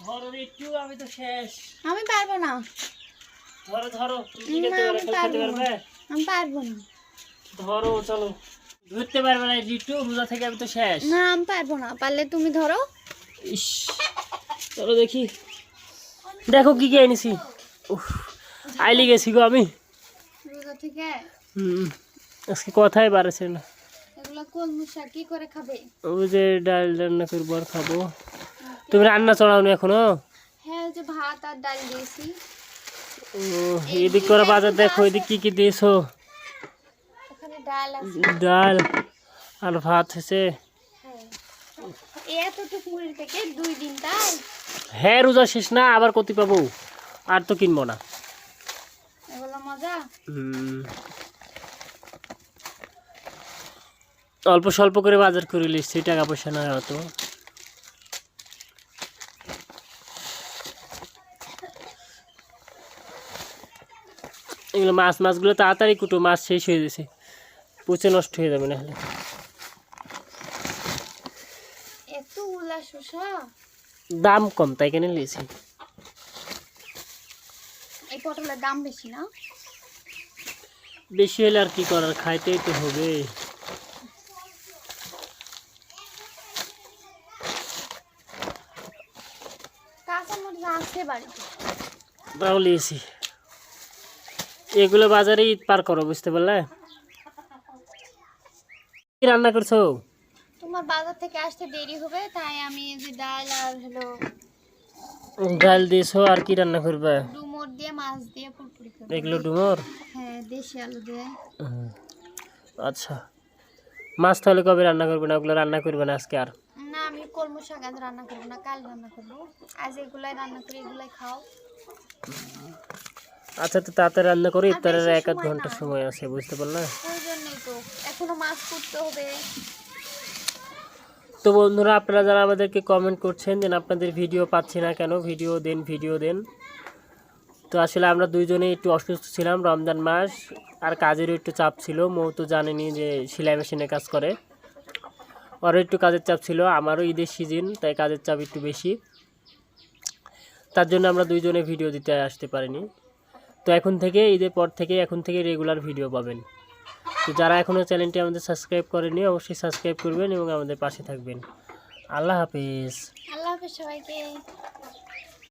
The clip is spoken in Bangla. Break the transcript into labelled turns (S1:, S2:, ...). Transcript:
S1: ধরো একটু আমি তো শেষ।
S2: আমি পারব না।
S1: ধরো ধরো
S2: আমি পারব না। আমি পারব না।
S1: ধরো চলো। ধরতে পারবে না রোজা থেকে আমি তো শেষ।
S2: না আমি পারব না। পারলে তুমি ধরো।
S1: ইস চলো দেখি। দেখো কি কি এনেছি। উফ আইলি গেছি গো আমি।
S2: রোজা থেকে?
S1: হুম আজকে কথাই বাড়ছে না।
S2: কি করে খাবে?
S1: ওই যে ডাল রান্না করব আর খাব। তুমি রান্না চড়াও না এখনও?
S2: হ্যাঁ ওই যে ভাত আর ডাল দিয়েছি।
S1: ও এদিক করে বাজার দেখো এদিক কি কি দিয়েছ?
S2: ওখানে ডাল আছে।
S1: ডাল আর ভাত হয়েছে
S2: হ্যাঁ।
S1: হ্যাঁ রোজা শেষ না আবার কতি পাবো। আর তো কিনবো না।
S2: মজা?
S1: হুম। অল্প স্বল্প করে বাজার করে লিখছি টাকা পয়সা না অত। এগুলো মাছ মাছগুলো তাড়াতাড়ি কুটো মাছ শেষ হয়ে গেছে। পচে নষ্ট হয়ে যাবে না হলে দাম কম তাই কেন
S2: এই পটলের দাম বেশি না?
S1: বেশি হলে আর কি করার খাইতেই তো হবে।
S2: আছে বাড়িতে
S1: তাও নিয়েছি এগুলো বাজারে ঈদ পার করো বুঝতে পারলে? কি রান্না করছ?
S2: তোমার বাজার থেকে আসতে দেরি হবে তাই আমি এই যে ডাল আর হলো
S1: ডাল দিয়েছ আর কি রান্না করবে?
S2: ডুমুর দিয়ে মাছ দিয়ে পুরপুরি করব।
S1: এগুলো ডুমোর?
S2: হ্যাঁ দেশি আলু দিয়ে।
S1: হুম। আচ্ছা। মাছ তাহলে কবে রান্না করবে না? ওগুলো রান্না করবে না আজকে আর?
S2: না আমি কলমু শাক আজ রান্না করব না কাল রান্না করব। আজ এগুলাই রান্না করি এগুলাই খাও।
S1: আচ্ছা তো তাড়াতাড়ি রান্না করো ইফতারের এক আধ
S2: ঘণ্টা
S1: সময় আছে বুঝতে পারলে?
S2: ওই জন্যই তো এখনও মাছ করতে হবে।
S1: তো বন্ধুরা আপনারা যারা আমাদেরকে কমেন্ট করছেন যে আপনাদের ভিডিও পাচ্ছি না কেন ভিডিও দেন ভিডিও দেন। তো আসলে আমরা দুইজনেই একটু অসুস্থ ছিলাম রমজান মাস আর কাজেরও একটু চাপ ছিল মৌ তো জানেনি যে সেলাই মেশিনে কাজ করে। ওরও একটু কাজের চাপ ছিল। আমারও ঈদের সিজন তাই কাজের চাপ একটু বেশি। তার জন্য আমরা দুইজনে ভিডিও দিতে আসতে পারিনি। তো এখন থেকে, ঈদের পর থেকে এখন থেকে রেগুলার ভিডিও পাবেন। তো যারা এখনও চ্যানেলটি আমাদের সাবস্ক্রাইব করেনি অবশ্যই সাবস্ক্রাইব করবেন এবং আমাদের পাশে থাকবেন। আল্লাহ হাফিজ।
S2: আল্লাহ হাফিজ সবাইকে।